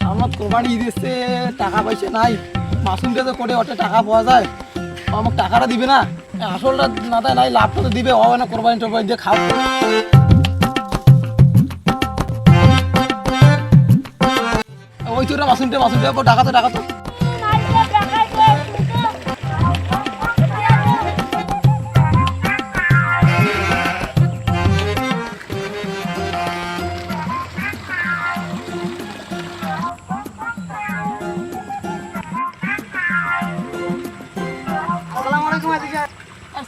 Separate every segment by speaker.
Speaker 1: সামনে কোরবানি দিচ্ছে টাকা পয়সা নাই। মাসুমটা তো করে ওটা টাকা পাওয়া যায়। আমাকে টাকাটা দিবে না। আসলটা না দেয়, নাই লাভটা তো দিবে হবে না কোরবানি টোরবানি দিয়ে খাও ওই তোরা মাসুমটা মাসুমটা টাকা তো টাকা তো।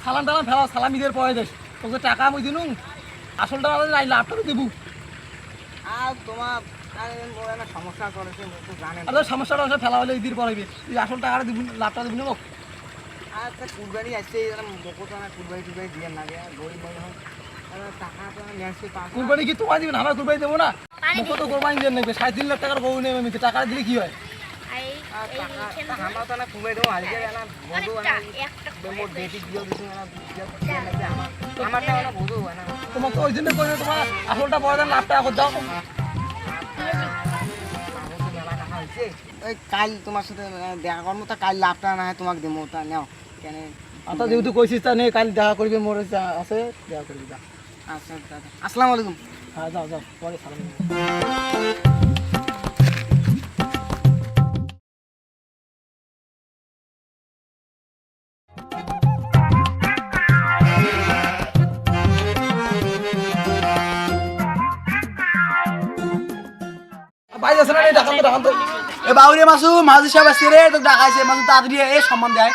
Speaker 1: সালাম টালাম ফেলা সালাম ঈদের পরে দেশ তোকে টাকা আমি দিনু আসলটা না দিলে নাই লাভটা তো দেবো।
Speaker 2: আর তোমার সমস্যা করেছে
Speaker 1: আর তোর সমস্যাটা ফেলা হলে ঈদের পরে তুই আসল টাকাটা দিবি লাভটা দিবি না
Speaker 2: আর তা কুরবানি আসছে এরকম বকো তো না কুরবানি টুরবানি দিয়ে লাগে গরিব মনে হয় টাকা
Speaker 1: কুরবানি কি তোমার দিবেন আমার কুরবানি দেবো না? মুখ তো কোরবানি দেন নেবে সাড়ে তিন লাখ টাকার বউ নেবে আমি টাকা দিলে কি হয়? তোমাকে ওই জন্য করে তোমার আসলটা পরে দেন লাভ টাকা করে দাও
Speaker 2: ওই কাল তোমার সাথে দেখা করব তা কাল লাভটা না হয় তোমাকে দেবো তা নাও কেন
Speaker 1: আচ্ছা যেহেতু কইছিস তা নেই কাল দেখা করবি মোর আছে দেখা করবি যা।
Speaker 2: আচ্ছা আসসালামু আলাইকুম।
Speaker 1: হ্যাঁ যাও যাও পরে সালাম। বাইরে আছে না এই টাকা তো টাকা তো।
Speaker 3: এ বাউরে মাসু মাঝি সাহেব আসছে রে তোকে ডাকাইছে মাসু তাড়াতাড়ি এ সম্মান দেয়।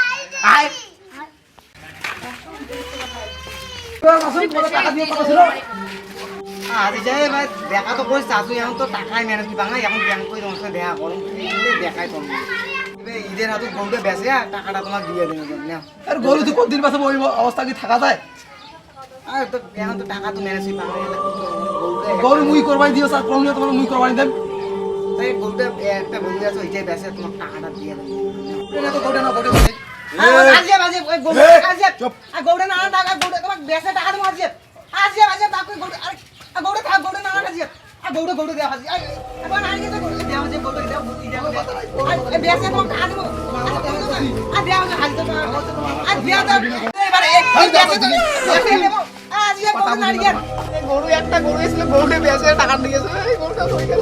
Speaker 3: আয়।
Speaker 1: মাসুম তোমার টাকা দিয়ে কথা ছিল?
Speaker 2: আরে যাই ভাই দেখা তো করিস এখন তো টাকাই ম্যানেজ কি বাংলা এখন ব্যাংক করে তোমার সাথে দেখা করুন দেখাই তো ঈদের হাতে গরুটা বেচে আর টাকাটা তোমাকে দিয়ে দেবে নাও।
Speaker 1: আর গরু তো কতদিন বাসে ওই অবস্থা কি থাকা যায়?
Speaker 2: আর তো এখন তো টাকা তো ম্যানেজ কি বাংলা
Speaker 1: গরু মুই কোরবানি দিও স্যার প্রমিও তোমার মুই কোরবানি দেন।
Speaker 2: তাই গরুটা একটা বন্ধু আছে ওইটাই বেচে তোমার টাকাটা দিয়ে দেবে
Speaker 1: এটা তো গোটে না গোটে
Speaker 2: আজে গরু আর না টাকা টাকা দেবো তাকে থাক না দেওয়া এখন আগে তো গরু দেওয়া আছে গরু দেওয়া বুদ্ধি দেওয়া আর বেচে তোমাকে টাকা দেবো আর দেওয়া তো আর দেওয়া তো এবারে দেবো ইয়ে গরু না গরু একটা গরু এসে গরুটা বেচে টাকা নিয়েছে এই গরুটা হয়ে গেল